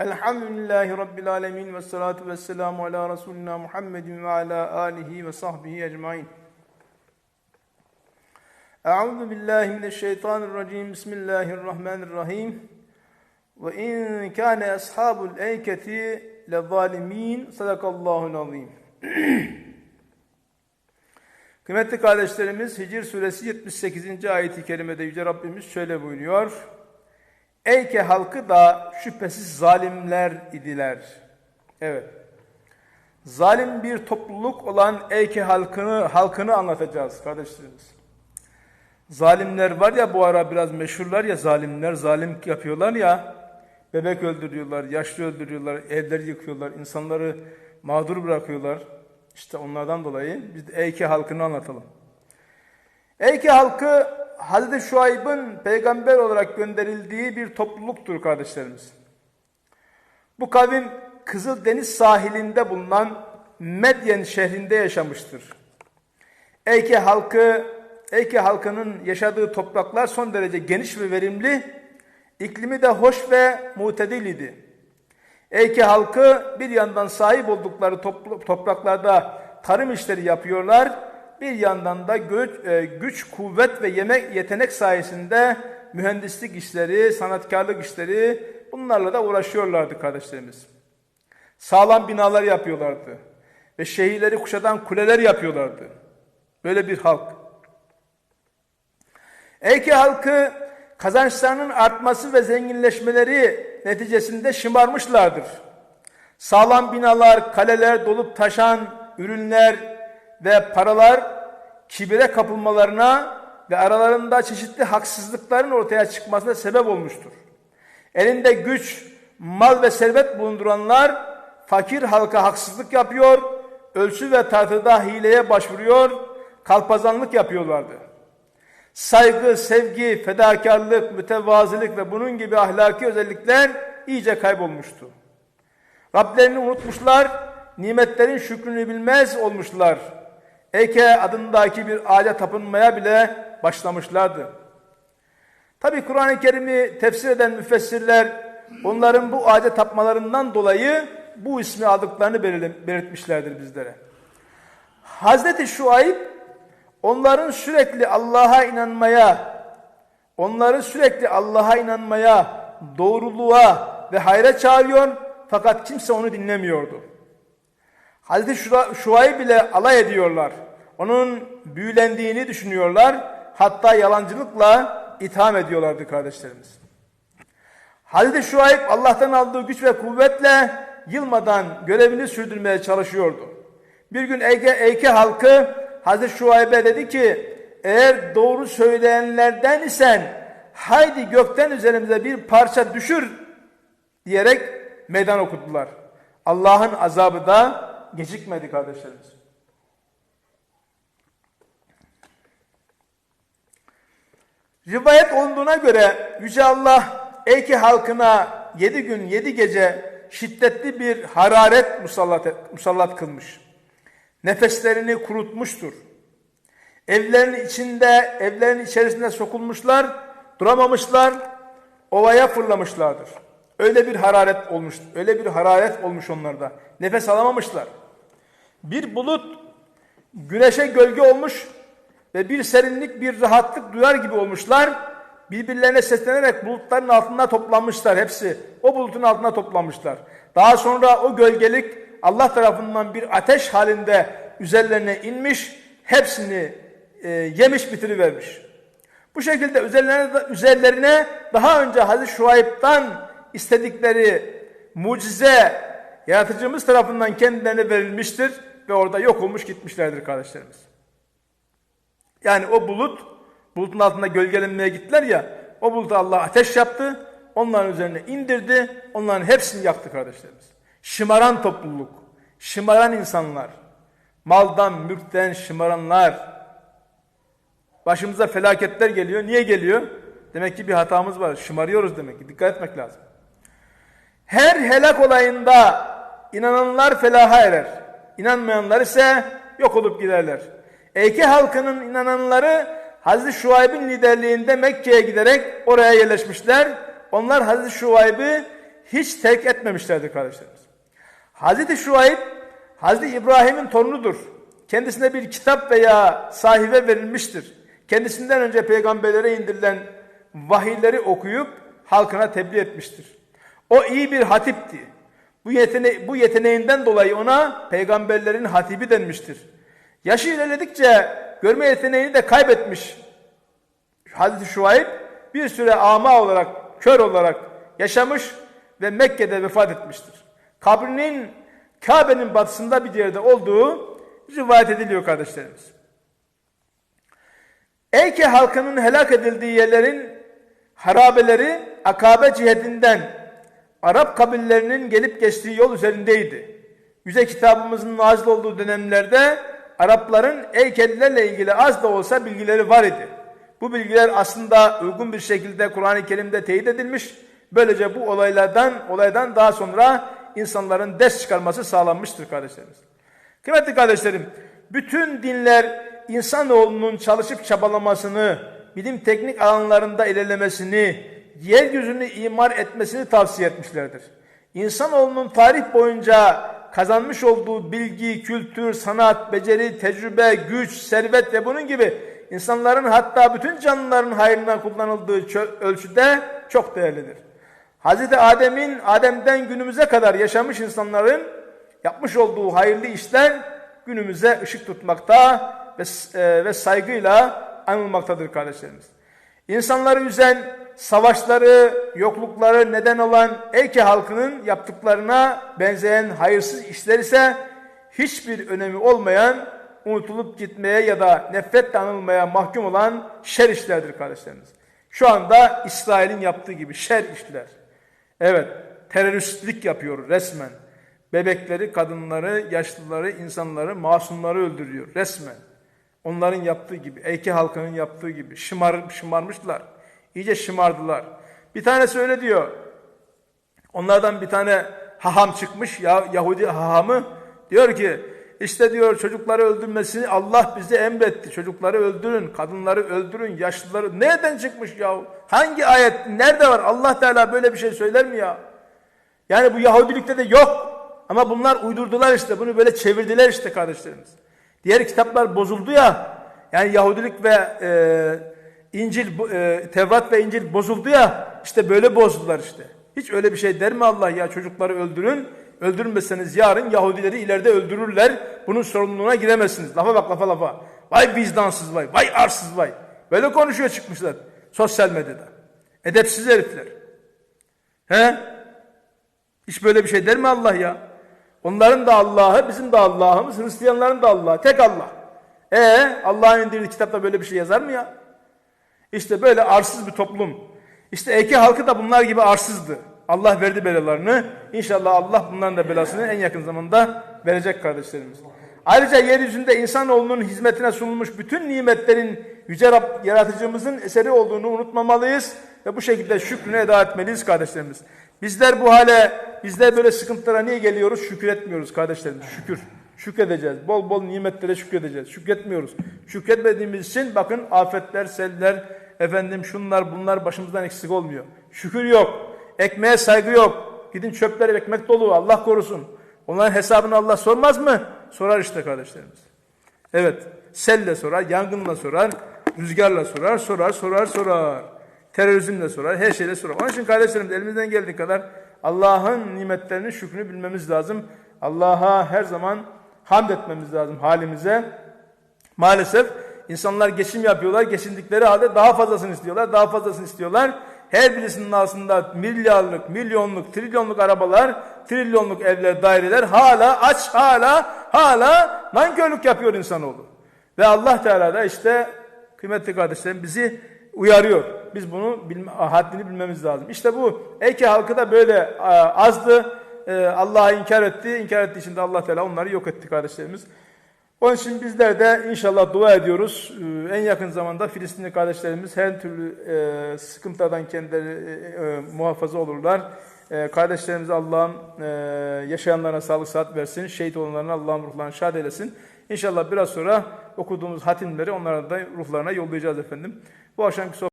Elhamdülillahi Rabbil alemin ve salatu ve selamu ala Resulina Muhammedin ve ala alihi ve sahbihi ecmain. Euzu billahi mineşşeytanirracim. Bismillahirrahmanirrahim. Ve in kana ashabul eyketi lezalimin. Sadakallahul azim. Kıymetli kardeşlerimiz Hicr suresi 78. ayeti kerimede Yüce Rabbimiz şöyle buyuruyor. Eyke halkı da şüphesiz zalimler idiler. Evet. Zalim bir topluluk olan Eyke halkını halkını anlatacağız kardeşlerimiz. Zalimler var ya bu ara biraz meşhurlar ya zalimler zalim yapıyorlar ya bebek öldürüyorlar, yaşlı öldürüyorlar, evleri yıkıyorlar, insanları mağdur bırakıyorlar. İşte onlardan dolayı biz de Eyke halkını anlatalım. Eyke halkı Hazreti Şuayb'ın peygamber olarak gönderildiği bir topluluktur kardeşlerimiz. Bu kavim Kızıldeniz sahilinde bulunan Medyen şehrinde yaşamıştır. Eyke halkı, Eyke halkının yaşadığı topraklar son derece geniş ve verimli, iklimi de hoş ve mutedil idi. Eyke halkı bir yandan sahip oldukları topraklarda tarım işleri yapıyorlar, bir yandan da güç, e, güç, kuvvet ve yemek yetenek sayesinde mühendislik işleri, sanatkarlık işleri bunlarla da uğraşıyorlardı kardeşlerimiz. Sağlam binalar yapıyorlardı ve şehirleri kuşatan kuleler yapıyorlardı. Böyle bir halk. Eyke halkı kazançlarının artması ve zenginleşmeleri neticesinde şımarmışlardır. Sağlam binalar, kaleler dolup taşan ürünler ve paralar kibire kapılmalarına ve aralarında çeşitli haksızlıkların ortaya çıkmasına sebep olmuştur. Elinde güç, mal ve servet bulunduranlar fakir halka haksızlık yapıyor, ölçü ve tartıda hileye başvuruyor, kalpazanlık yapıyorlardı. Saygı, sevgi, fedakarlık, mütevazilik ve bunun gibi ahlaki özellikler iyice kaybolmuştu. Rablerini unutmuşlar, nimetlerin şükrünü bilmez olmuşlar. Eke adındaki bir ağaca tapınmaya bile başlamışlardı. Tabi Kur'an-ı Kerim'i tefsir eden müfessirler onların bu ağaca tapmalarından dolayı bu ismi aldıklarını belirtmişlerdir bizlere. Hazreti Şuayb onların sürekli Allah'a inanmaya, onları sürekli Allah'a inanmaya, doğruluğa ve hayra çağırıyor fakat kimse onu dinlemiyordu. Hazreti Şuayb bile alay ediyorlar. Onun büyülendiğini düşünüyorlar. Hatta yalancılıkla itham ediyorlardı kardeşlerimiz. Hazreti Şuayb Allah'tan aldığı güç ve kuvvetle yılmadan görevini sürdürmeye çalışıyordu. Bir gün Eyke, Eyke halkı Hazreti Şuayb'e dedi ki eğer doğru söyleyenlerden isen haydi gökten üzerimize bir parça düşür diyerek meydan okuttular. Allah'ın azabı da gecikmedi kardeşlerimiz. Rivayet olduğuna göre Yüce Allah Eyke halkına yedi gün yedi gece şiddetli bir hararet musallat, musallat kılmış. Nefeslerini kurutmuştur. Evlerin içinde, evlerin içerisinde sokulmuşlar, duramamışlar, ovaya fırlamışlardır. Öyle bir hararet olmuş, öyle bir hararet olmuş onlarda. Nefes alamamışlar. Bir bulut güneşe gölge olmuş ve bir serinlik, bir rahatlık duyar gibi olmuşlar. Birbirlerine seslenerek bulutların altında toplanmışlar hepsi. O bulutun altına toplanmışlar. Daha sonra o gölgelik Allah tarafından bir ateş halinde üzerlerine inmiş, hepsini e, yemiş bitirivermiş. Bu şekilde üzerlerine, üzerlerine daha önce Hazreti Şuayb'dan istedikleri mucize yaratıcımız tarafından kendilerine verilmiştir ve orada yok olmuş gitmişlerdir kardeşlerimiz. Yani o bulut, bulutun altında gölgelenmeye gittiler ya, o bulutu Allah ateş yaptı, onların üzerine indirdi, onların hepsini yaktı kardeşlerimiz. Şımaran topluluk, şımaran insanlar, maldan, mülkten şımaranlar, başımıza felaketler geliyor. Niye geliyor? Demek ki bir hatamız var, şımarıyoruz demek ki, dikkat etmek lazım. Her helak olayında inananlar felaha erer. İnanmayanlar ise yok olup giderler. Eyke halkının inananları Hazreti Şuayb'in liderliğinde Mekke'ye giderek oraya yerleşmişler. Onlar Hazreti Şuayb'ı hiç terk etmemişlerdir kardeşlerimiz. Hazreti Şuayb, Hazreti İbrahim'in torunudur. Kendisine bir kitap veya sahibe verilmiştir. Kendisinden önce peygamberlere indirilen vahiyleri okuyup halkına tebliğ etmiştir. O iyi bir hatipti. Bu, yetene bu yeteneğinden dolayı ona peygamberlerin hatibi denmiştir. Yaşı ilerledikçe görme yeteneğini de kaybetmiş. Hazreti Şuayb bir süre ama olarak, kör olarak yaşamış ve Mekke'de vefat etmiştir. Kabrinin Kabe'nin batısında bir yerde olduğu rivayet ediliyor kardeşlerimiz. Eyke halkının helak edildiği yerlerin harabeleri Akabe cihetinden Arap kabillerinin gelip geçtiği yol üzerindeydi. Yüze kitabımızın nazil olduğu dönemlerde Arapların Eykelilerle ilgili az da olsa bilgileri var idi. Bu bilgiler aslında uygun bir şekilde Kur'an-ı Kerim'de teyit edilmiş. Böylece bu olaylardan olaydan daha sonra insanların ders çıkarması sağlanmıştır kardeşlerimiz. Kıymetli kardeşlerim, bütün dinler insanoğlunun çalışıp çabalamasını, bilim teknik alanlarında ilerlemesini, yeryüzünü imar etmesini tavsiye etmişlerdir. İnsanoğlunun tarih boyunca kazanmış olduğu bilgi, kültür, sanat, beceri, tecrübe, güç, servet ve bunun gibi insanların hatta bütün canlıların hayrına kullanıldığı ölçüde çok değerlidir. Hazreti Adem'in Adem'den günümüze kadar yaşamış insanların yapmış olduğu hayırlı işler günümüze ışık tutmakta ve, e, ve saygıyla anılmaktadır kardeşlerimiz. İnsanları üzen, savaşları, yoklukları neden olan Eke halkının yaptıklarına benzeyen hayırsız işler ise hiçbir önemi olmayan, unutulup gitmeye ya da nefretle anılmaya mahkum olan şer işlerdir kardeşlerimiz. Şu anda İsrail'in yaptığı gibi şer işler. Evet, teröristlik yapıyor resmen. Bebekleri, kadınları, yaşlıları, insanları, masumları öldürüyor resmen. Onların yaptığı gibi, Eyke halkının yaptığı gibi şımar, şımarmışlar. İyice şımardılar. Bir tanesi öyle diyor. Onlardan bir tane haham çıkmış, ya, Yahudi hahamı. Diyor ki, işte diyor çocukları öldürmesini Allah bize emretti. Çocukları öldürün, kadınları öldürün, yaşlıları. Nereden çıkmış ya? Hangi ayet, nerede var? Allah Teala böyle bir şey söyler mi ya? Yani bu Yahudilikte de yok. Ama bunlar uydurdular işte. Bunu böyle çevirdiler işte kardeşlerimiz. Diğer kitaplar bozuldu ya. Yani Yahudilik ve e, İncil, e, Tevrat ve İncil bozuldu ya. İşte böyle bozdular işte. Hiç öyle bir şey der mi Allah ya çocukları öldürün. Öldürmeseniz yarın Yahudileri ileride öldürürler. Bunun sorumluluğuna giremezsiniz. Lafa bak lafa lafa. Vay vicdansız vay. Vay arsız vay. Böyle konuşuyor çıkmışlar. Sosyal medyada. Edepsiz herifler. He? Hiç böyle bir şey der mi Allah ya? Onların da Allah'ı, bizim de Allah'ımız, Hristiyanların da Allah'ı. Tek Allah. E Allah'ın indirdiği kitapta böyle bir şey yazar mı ya? İşte böyle arsız bir toplum. İşte Eke halkı da bunlar gibi arsızdı. Allah verdi belalarını. İnşallah Allah bunların da belasını en yakın zamanda verecek kardeşlerimiz. Ayrıca yeryüzünde insanoğlunun hizmetine sunulmuş bütün nimetlerin Yüce Rab yaratıcımızın eseri olduğunu unutmamalıyız ve bu şekilde şükrünü eda etmeliyiz kardeşlerimiz. Bizler bu hale, bizler böyle sıkıntılara niye geliyoruz? Şükür etmiyoruz kardeşlerimiz. Şükür. Şükredeceğiz. Bol bol nimetlere şükredeceğiz. Şükretmiyoruz. Şükretmediğimiz için bakın afetler, seller, efendim şunlar bunlar başımızdan eksik olmuyor. Şükür yok. Ekmeğe saygı yok. Gidin çöpler ekmek dolu. Allah korusun. Onların hesabını Allah sormaz mı? Sorar işte kardeşlerimiz. Evet. Selle sorar, yangınla sorar, rüzgarla sorar, sorar, sorar, sorar. Terörizmle sorar, her şeyle sorar. Onun için kardeşlerim elimizden geldiği kadar Allah'ın nimetlerinin şükrünü bilmemiz lazım. Allah'a her zaman hamd etmemiz lazım halimize. Maalesef insanlar geçim yapıyorlar. Geçindikleri halde daha fazlasını istiyorlar. Daha fazlasını istiyorlar. Her birisinin aslında milyarlık, milyonluk, trilyonluk arabalar, trilyonluk evler, daireler hala aç, hala, hala nankörlük yapıyor insanoğlu. Ve Allah Teala da işte kıymetli kardeşlerim bizi uyarıyor. Biz bunu bilme, haddini bilmemiz lazım. İşte bu Eke halkı da böyle azdı. Allah'a inkar etti. İnkar ettiği için de Allah Teala onları yok etti kardeşlerimiz. Onun için bizler de inşallah dua ediyoruz. En yakın zamanda Filistinli kardeşlerimiz her türlü e, sıkıntılardan kendileri e, e, muhafaza olurlar. E, kardeşlerimize Allah'ım e, yaşayanlarına sağlık saat versin. Şehit olanlarına Allah'ım ruhlarını şad eylesin. İnşallah biraz sonra okuduğumuz hatimleri onlara da ruhlarına yollayacağız efendim. Bu akşamki